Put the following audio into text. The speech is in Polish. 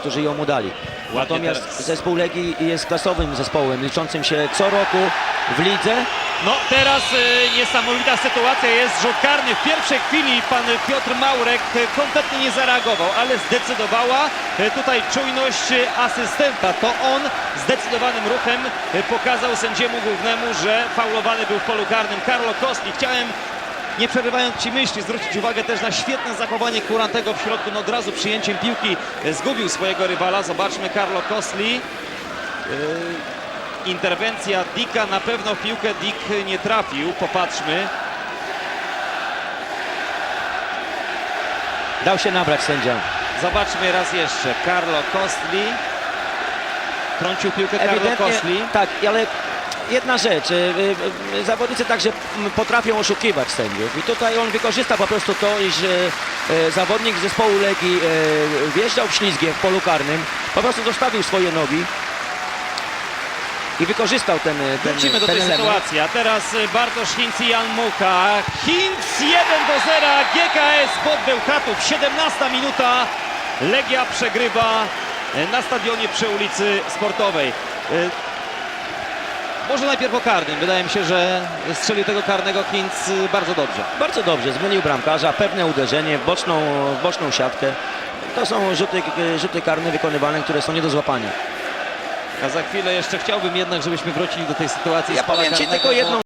którzy ją mu dali. Natomiast teraz. zespół Legii jest klasowym zespołem, liczącym się co roku w lidze. No teraz e, niesamowita sytuacja jest rzut karny. W pierwszej chwili pan Piotr Maurek kompletnie nie zareagował, ale zdecydowała e, tutaj czujność asystenta. To on zdecydowanym ruchem e, pokazał sędziemu głównemu, że faulowany był w polu karnym. Carlo Costi. Chciałem nie przerywając Ci myśli, zwrócić uwagę też na świetne zachowanie Kurantego w środku. No od razu przyjęciem piłki zgubił swojego rywala. Zobaczmy Carlo Kosli. E, Interwencja Dicka na pewno w piłkę Dick nie trafił. Popatrzmy. Dał się nabrać sędzia. Zobaczmy raz jeszcze. Carlo Kosli. Trącił piłkę Carlo Ewidentnie, Kosli. tak, ale jedna rzecz, y, y, y, zawodnicy także potrafią oszukiwać sędziów i tutaj on wykorzysta po prostu to, iż zawodnik zespołu Legii wjeżdżał w ślizgiem w polu karnym, po prostu zostawił swoje nogi i wykorzystał ten, ten, Wrócimy do ten tej element. sytuacji. A teraz Bartosz Hinz i Jan Mucha. Hinz 1 do 0. GKS pod Bełchatów. 17 minuta. Legia przegrywa na stadionie przy ulicy Sportowej. Może najpierw o karnym. Wydaje mi się, że strzelił tego karnego Hinz y, bardzo dobrze. Bardzo dobrze, zmienił bramkarza, pewne uderzenie w boczną, w boczną siatkę. To są rzuty, y, rzuty karne wykonywane, które są nie do złapania. A za chwilę jeszcze chciałbym jednak, żebyśmy wrócili do tej sytuacji. Ja powiem Ci tylko jedną